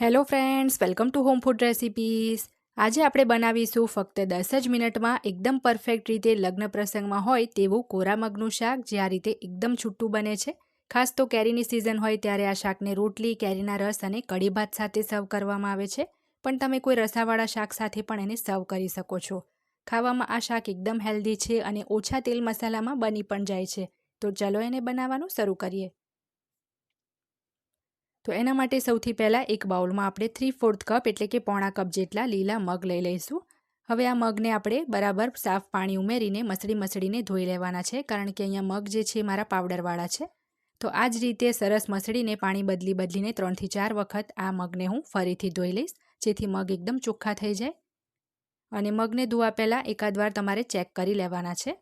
Hello friends welcome to home food recipes આજે આપણે બનાવીશું ફક્ત દસ જ મિનિટમાં એકદમ પરફેક્ટ રીતે લગ્ન પ્રસંગમાં હોય તેવું કોરા મગનું શાક, જે આ રીતે એકદમ છૂટું બને છે. ખાસ તો કેરીની સિઝન હોય ત્યારે આ શાકને રોટલી, કેરીના રસ અને કઢી ભાત સાથે સર્વ કરવામાં આવે છે. પણ તમે કોઈ રસાવાળા શાક સાથે પણ એને સર્વ કરી શકો છો. ખાવામાં આ શાક એકદમ હેલ્ધી છે અને ઓછા તેલ મસાલામાં બની પણ જાય છે. તો ચલો એને બનાવવાનું શરૂ કરીએ. તો એના માટે સૌથી પહેલાં એક બાઉલમાં આપણે થ્રી ફોર્થ કપ એટલે કે પોણા કપ જેટલા લીલા મગ લઈ લઈશું. હવે આ મગને આપણે બરાબર સાફ પાણી ઉમેરીને મસળી મસળીને ધોઈ લેવાના છે, કારણ કે અહીંયા મગ જે છે મારા પાવડરવાળા છે. તો આ જ રીતે સરસ મસળીને પાણી બદલી બદલીને ત્રણથી ચાર વખત આ મગને હું ફરીથી ધોઈ લઈશ, જેથી મગ એકદમ ચોખ્ખા થઈ જાય. અને મગને ધોવા પહેલાં એકાદ વાર તમારે ચેક કરી લેવાના છે.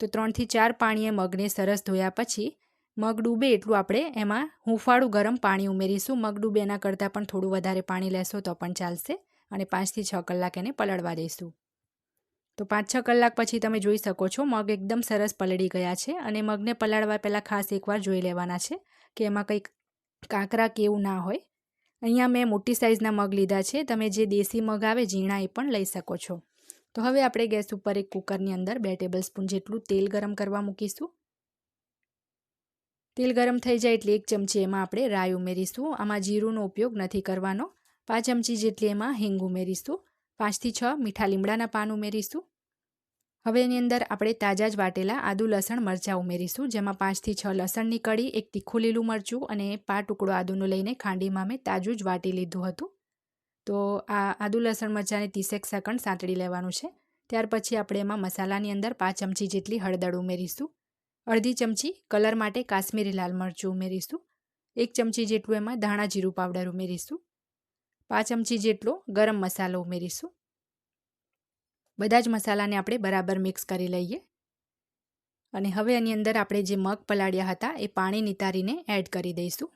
તો ત્રણથી ચાર પાણીએ મગને સરસ ધોયા પછી મગ ડૂબે એટલું આપણે એમાં હુંફાળું ગરમ પાણી ઉમેરીશું. મગ ડૂબે એના કરતાં પણ થોડું વધારે પાણી લેશો તો પણ ચાલશે. અને પાંચથી છ કલાક એને પલળવા દઈશું. તો પાંચ છ કલાક પછી તમે જોઈ શકો છો, મગ એકદમ સરસ પલળી ગયા છે અને મગને પલાળવા પહેલાં ખાસ એકવાર જોઈ લેવાના છે કે એમાં કંઈક કાંકરા કેવું ના હોય. અહીંયા મેં મોટી સાઇઝના મગ લીધા છે. તમે જે દેશી મગ આવે ઝીણા એ પણ લઈ શકો છો. તો હવે આપણે ગેસ ઉપર એક કુકરની અંદર બે ટેબલ સ્પૂન જેટલું તેલ ગરમ કરવા મૂકીશું. તેલ ગરમ થઈ જાય એટલે એક ચમચી એમાં આપણે રાઈ ઉમેરીશું. આમાં જીરુંનો ઉપયોગ નથી કરવાનો. પાંચ ચમચી જેટલી એમાં હિંગ ઉમેરીશું. પાંચથી છ મીઠા લીમડાના પાન ઉમેરીશું. હવે એની અંદર આપણે તાજા જ વાટેલા આદુ, લસણ, મરચાં ઉમેરીશું, જેમાં પાંચથી છ લસણની કળી, એક તીખું લીલું મરચું અને પા ટુકડો આદુનું લઈને ખાંડીમાં મેં તાજું જ વાટી લીધું હતું. તો આ આદુ, લસણ મરચાંને ત્રીસેક સેકન્ડ સાંતળી લેવાનું છે. ત્યાર પછી આપણે એમાં મસાલાની અંદર પાંચ ચમચી જેટલી હળદર ઉમેરીશું. અડધી ચમચી કલર માટે કાશ્મીરી લાલ મરચું ઉમેરીશું. એક ચમચી જેટલું એમાં ધાણા જીરું પાવડર ઉમેરીશું. પાંચ ચમચી જેટલો ગરમ મસાલો ઉમેરીશું. બધા જ મસાલાને આપણે બરાબર મિક્સ કરી લઈએ. અને હવે એની અંદર આપણે જે મગ પલાળ્યા હતા એ પાણી નિતારીને એડ કરી દઈશું.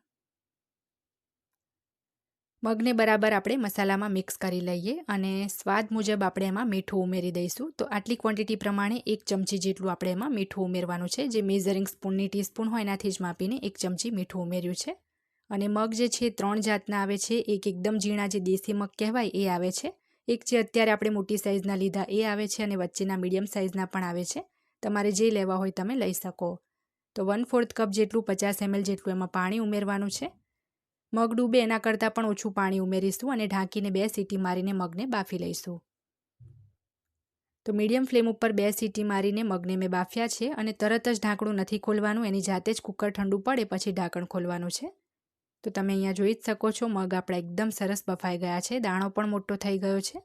મગને બરાબર આપણે મસાલામાં મિક્સ કરી લઈએ અને સ્વાદ મુજબ આપણે એમાં મીઠું ઉમેરી દઈશું. તો આટલી ક્વોન્ટિટી પ્રમાણે એક ચમચી જેટલું આપણે એમાં મીઠું ઉમેરવાનું છે. જે મેઝરિંગ સ્પૂનની ટીસ્પૂન હોય એનાથી જ માપીને એક ચમચી મીઠું ઉમેર્યું છે. અને મગ જે છે ત્રણ જાતના આવે છે. એક એકદમ ઝીણા જે દેશી મગ કહેવાય એ આવે છે. એક જે અત્યારે આપણે મોટી સાઇઝના લીધા એ આવે છે અને વચ્ચેના મીડિયમ સાઇઝના પણ આવે છે. તમારે જે લેવા હોય તમે લઈ શકો. તો વન ફોર્થ કપ જેટલું પચાસ એમએલ જેટલું એમાં પાણી ઉમેરવાનું છે. મગ ડૂબે એના કરતાં પણ ઓછું પાણી ઉમેરીશું અને ઢાંકીને બે સીટી મારીને મગને બાફી લઈશું. તો મીડિયમ ફ્લેમ ઉપર બે સીટી મારીને મગને મેં બાફ્યા છે અને તરત જ ઢાંકણું નથી ખોલવાનું, એની જાતે જ કુકર ઠંડુ પડે પછી ઢાંકણ ખોલવાનું છે. તો તમે અહીંયા જોઈ જ શકો છો, મગ આપણા એકદમ સરસ બફાઈ ગયા છે, દાણો પણ મોટો થઈ ગયો છે.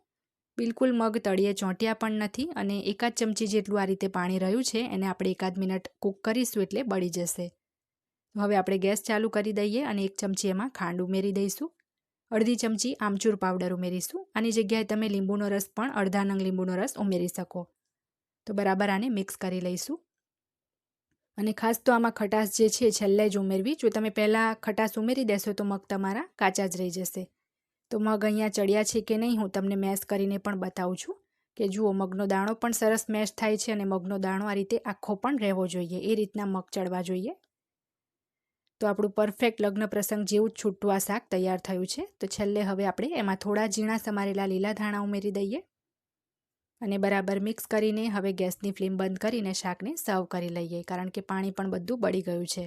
બિલકુલ મગ તળિયે ચોંટ્યા પણ નથી અને એકાદ ચમચી જેટલું આ રીતે પાણી રહ્યું છે, એને આપણે એકાદ મિનિટ કૂક કરીશું એટલે બળી જશે. હવે આપણે ગેસ ચાલુ કરી દઈએ અને એક ચમચી એમાં ખાંડ ઉમેરી દઈશું. અડધી ચમચી આમચૂર પાવડર ઉમેરીશું. આની જગ્યાએ તમે લીંબુનો રસ પણ અડધા નંગ લીંબુનો રસ ઉમેરી શકો. તો બરાબર આને મિક્સ કરી લઈશું. અને ખાસ તો આમાં ખટાશ જે છે છેલ્લે જ ઉમેરવી. જો તમે પહેલાં ખટાશ ઉમેરી દેશો તો મગ તમારા કાચા જ રહી જશે. તો મગ અહીંયા ચડ્યા છે કે નહીં હું તમને મેશ કરીને પણ બતાવું છું કે જુઓ મગનો દાણો પણ સરસ મેશ થાય છે અને મગનો દાણો આ રીતે આખો પણ રહેવો જોઈએ. એ રીતના મગ ચડવા જોઈએ. તો આપણું પરફેક્ટ લગ્ન પ્રસંગ જેવું જ છૂટું આ શાક તૈયાર થયું છે. તો છેલ્લે હવે આપણે એમાં થોડા ઝીણા સમારેલા લીલા ધાણા ઉમેરી દઈએ. અને બરાબર મિક્સ કરીને હવે ગેસની ફ્લેમ બંધ કરીને શાકને સર્વ કરી લઈએ, કારણ કે પાણી પણ બધું બળી ગયું છે.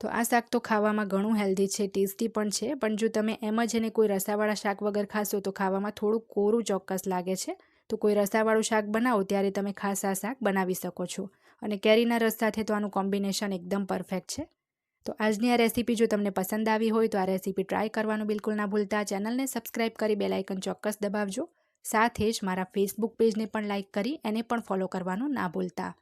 તો આ શાક તો ખાવામાં ઘણું હેલ્ધી છે ટેસ્ટી પણ છે, પણ જો તમે એમ જ એને કોઈ રસાવાળા શાક વગર ખાશો તો ખાવામાં થોડું કોરું ચોક્કસ લાગે છે. તો કોઈ રસાવાળું શાક બનાવો ત્યારે તમે ખાસ આ શાક બનાવી શકો છો. અને કેરીના રસ સાથે તો આનું કોમ્બિનેશન એકદમ પરફેક્ટ છે. તો આજની આ રેસીપી જો તમને પસંદ આવી હોય તો આ રેસીપી ટ્રાય કરવાનું બિલકુલ ના ભૂલતા. ચેનલને સબસ્ક્રાઇબ કરી બેલાઇકન ચોક્કસ દબાવજો. સાથે જ મારા ફેસબુક પેજને પણ લાઇક કરી, એને પણ ફોલો કરવાનું ના ભૂલતા.